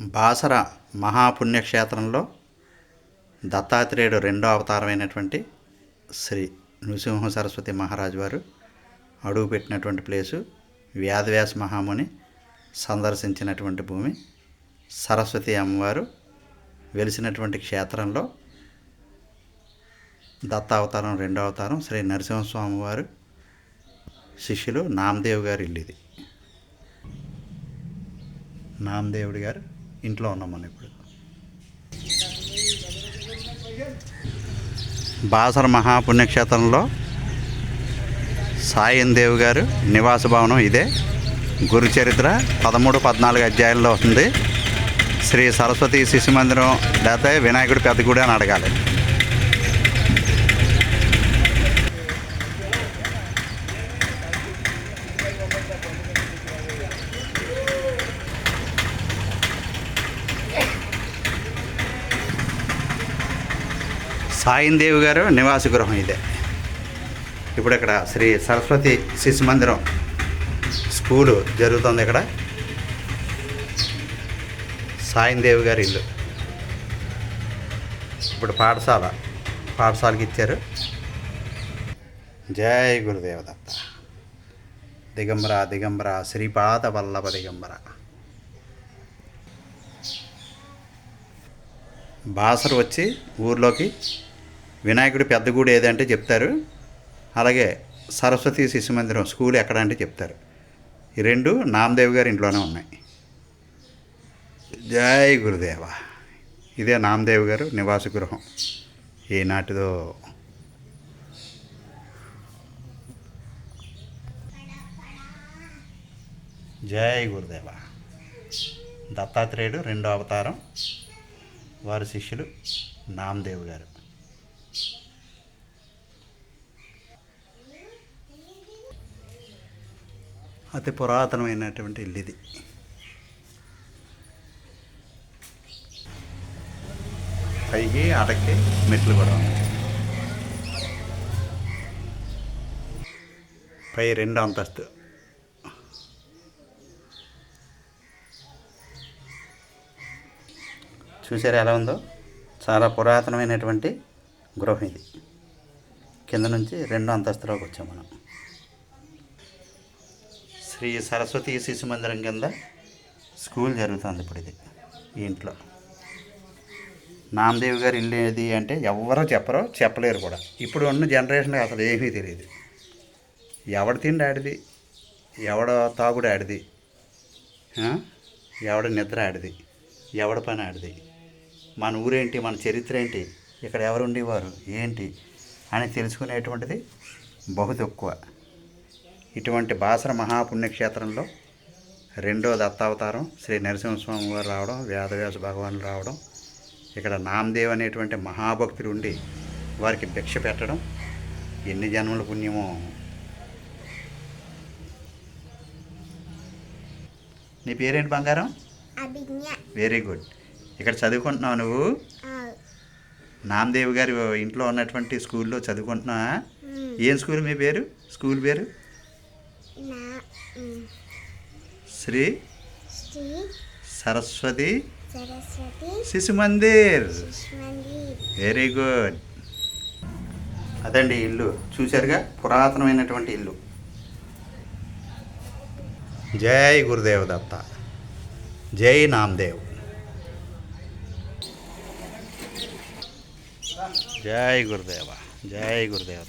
బాసర మహాపుణ్యక్షేత్రంలో దత్తాత్రేయుడు రెండో అవతారమైనటువంటి శ్రీ నృసింహ సరస్వతి మహారాజు వారు అడుగుపెట్టినటువంటి ప్లేసు వ్యాధవ్యాస మహాముని సందర్శించినటువంటి భూమి. సరస్వతి అమ్మవారు వెలిసినటువంటి క్షేత్రంలో దత్తావతారం రెండో అవతారం శ్రీ నరసింహస్వామి వారు శిష్యులు నామదేవ్ గారు ఇల్లు ఇది. నామదేవుడి గారు ఇంట్లో ఉన్నాం మనం ఇప్పుడు. బాసర మహాపుణ్యక్షేత్రంలో సాయం దేవ్ గారు నివాస భవనం ఇదే. గురు చరిత్ర పదమూడు పద్నాలుగు అధ్యాయుల్లో వస్తుంది. శ్రీ సరస్వతి శిశు మందిరం లేకపోతే వినాయకుడి పెద్ద గుడి అని అడగాలి. సాయిందేవి గారు నివాస గృహం ఇదే. ఇప్పుడు ఇక్కడ శ్రీ సరస్వతి శిశు మందిరం స్కూలు జరుగుతుంది ఇక్కడ. సాయిందేవి గారి ఇల్లు. ఇప్పుడు పాఠశాల పాఠశాలకి ఇచ్చారు. జై గురుదేవదత్త. దిగంబర దిగంబర శ్రీపాద వల్లభ దిగంబర. బాసరు వచ్చి ఊర్లోకి వినాయకుడి పెద్ద గుడి ఏదంటే చెప్తారు. అలాగే సరస్వతి శిశు మందిరం స్కూల్ ఎక్కడ అంటే చెప్తారు. ఈ రెండు నామదేవ్ గారి ఇంట్లోనే ఉన్నాయి. జై గురుదేవ. ఇదే నామదేవ్ గారు నివాస గృహం. ఈనాటిదో జై గురుదేవ. దత్తాత్రేయుడు రెండో అవతారం. వారి శిష్యులు నామదేవ్ గారు. అతి పురాతనమైనటువంటి ఇల్లు ఇది. పైకి అడక్కి మెట్లు కూడా ఉన్నాయి. పై రెండు అంతస్తు. చూసారా ఎలా ఉందో? చాలా పురాతనమైనటువంటి గృహం ఇది. కింద నుంచి రెండో అంతస్తులోకి వచ్చాం మనం. శ్రీ సరస్వతి శిశు మందిరం కింద స్కూల్ జరుగుతుంది ఇప్పుడు ఇది ఈ ఇంట్లో. నామదేవ్ గారు ఇల్లు ఏది అంటే ఎవరో చెప్పరో చెప్పలేరు కూడా. ఇప్పుడు ఉన్న జనరేషన్కి అసలు ఏమీ తెలియదు ఎవడ తిండి ఆడిది ఎవడ తాగుడు ఆడిది ఎవడ నిద్ర ఆడిది ఎవడ పని ఆడిది మన ఊరేంటి మన చరిత్ర ఏంటి ఇక్కడ ఎవరు ఉండేవారు ఏంటి అని తెలుసుకునేటువంటిది బహు తక్కువ. ఇటువంటి బాసర మహాపుణ్యక్షేత్రంలో రెండో దత్తావతారం శ్రీ నరసింహస్వామి వారు రావడం వేదవ్యాస భగవానులు రావడం ఇక్కడ నామదేవ్ అనేటువంటి మహాభక్తుడు ఉండి వారికి భిక్ష పెట్టడం ఎన్ని జన్మల పుణ్యమో. నీ పేరేంటి బంగారం? వెరీ గుడ్ ఇక్కడ చదువుకుంటున్నావు నువ్వు? నామదేవ్ గారి ఇంట్లో ఉన్నటువంటి స్కూల్లో చదువుకుంటున్నావా? ఏం స్కూల్ మీ పేరు? స్కూల్ పేరు నా మ్, శ్రీ సరస్వతి శిశు మందిర్ మందిర్ వెరీ గుడ్ అదండి ఇల్లు. చూశారుగా? పురాతనమైనటువంటి ఇల్లు. జై గురుదేవ్ దత్త. జై నామదేవ్. జై గురుదేవ. జై గురుదేవ